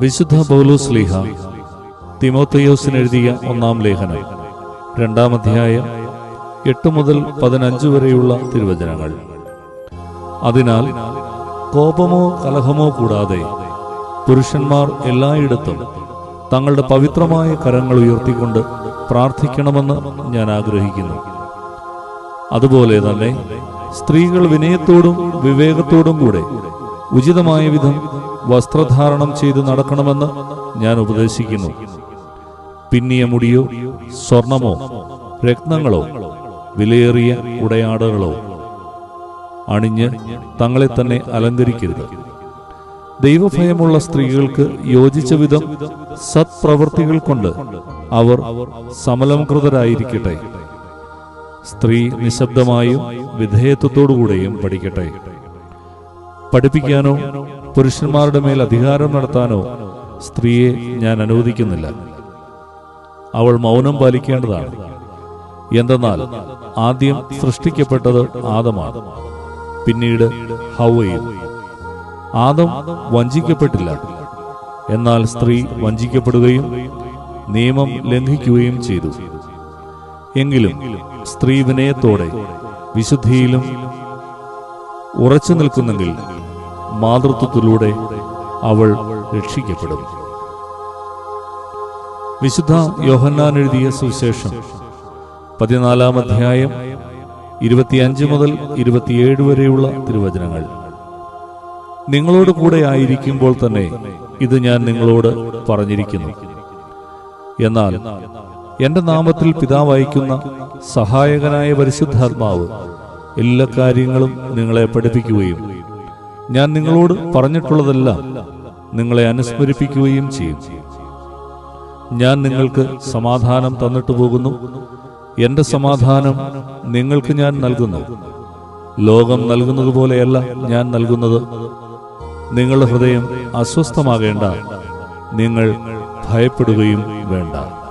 വിശുദ്ധ പൗലോസ് ലീഹ തിമോത്തയോസിന് എഴുതിയ ഒന്നാം ലേഖനം രണ്ടാം അധ്യായം എട്ട് മുതൽ പതിനഞ്ച് വരെയുള്ള തിരുവചനങ്ങൾ. അതിനാൽ കോപമോ കലഹമോ കൂടാതെ പുരുഷന്മാർ എല്ലായിടത്തും തങ്ങളുടെ പവിത്രമായ കരങ്ങൾ ഉയർത്തിക്കൊണ്ട് പ്രാർത്ഥിക്കണമെന്ന് ഞാൻ ആഗ്രഹിക്കുന്നു. അതുപോലെ തന്നെ സ്ത്രീകൾ വിനയത്തോടും വിവേകത്തോടും കൂടെ ഉചിതമായ വിധം വസ്ത്രധാരണം ചെയ്ത് നടക്കണമെന്ന് ഞാൻ ഉപദേശിക്കുന്നു. പിന്നിയ മുടിയോ സ്വർണമോ രത്നങ്ങളോ വിലയേറിയ ഉടയാടകളോ അണിഞ്ഞ് തങ്ങളെ തന്നെ അലങ്കരിക്കരുത്. ദൈവഭയമുള്ള സ്ത്രീകൾക്ക് യോജിച്ച വിധം സത്പ്രവൃത്തികൾ കൊണ്ട് അവർ സമലംകൃതരായിരിക്കട്ടെ. സ്ത്രീ നിശബ്ദമായും വിധേയത്വത്തോടുകൂടെയും പഠിക്കട്ടെ. പഠിപ്പിക്കാനോ പുരുഷന്മാരുടെ മേൽ അധികാരം നടത്താനോ സ്ത്രീയെ ഞാൻ അനുവദിക്കുന്നില്ല. അവൾ മൗനം പാലിക്കേണ്ടതാണ്. എന്തെന്നാൽ ആദ്യം സൃഷ്ടിക്കപ്പെട്ടത് ആദമാണ്. പിന്നീട് ഹൗവയും ആദം വഞ്ചിക്കപ്പെട്ടില്ല. എന്നാൽ സ്ത്രീ വഞ്ചിക്കപ്പെടുകയും നിയമം ലംഘിക്കുകയും ചെയ്തു. എങ്കിലും സ്ത്രീ വിനയത്തോടെ വിശുദ്ധിയിലും ഉറച്ചു നിൽക്കുന്നെങ്കിൽ മാതൃത്വത്തിലൂടെ അവൾ രക്ഷിക്കപ്പെടും. വിശുദ്ധ യോഹന്നാൻ എഴുതിയ സുവിശേഷം പതിനാലാം അധ്യായം ഇരുപത്തിയഞ്ച് മുതൽ ഇരുപത്തിയേഴ് വരെയുള്ള തിരുവചനങ്ങൾ. നിങ്ങളോട് കൂടെ ആയിരിക്കുമ്പോൾ തന്നെ ഇത് ഞാൻ നിങ്ങളോട് പറഞ്ഞിരിക്കുന്നു. എന്നാൽ എന്റെ നാമത്തിൽ പിതാവ് അയക്കുന്ന സഹായകനായ പരിശുദ്ധാത്മാവ് എല്ലാ കാര്യങ്ങളും നിങ്ങളെ പഠിപ്പിക്കുകയും ഞാൻ നിങ്ങളോട് പറഞ്ഞിട്ടുള്ളതെല്ലാം നിങ്ങളെ അനുസ്മരിപ്പിക്കുകയും ചെയ്യും. ഞാൻ നിങ്ങൾക്ക് സമാധാനം തന്നിട്ട് പോകുന്നു. എന്റെ സമാധാനം നിങ്ങൾക്ക് ഞാൻ നൽകുന്നു. ലോകം നൽകുന്നത് പോലെയല്ല ഞാൻ നൽകുന്നത്. നിങ്ങളുടെ ഹൃദയം അസ്വസ്ഥമാകേണ്ട നിങ്ങൾ ഭയപ്പെടുകയും വേണ്ട.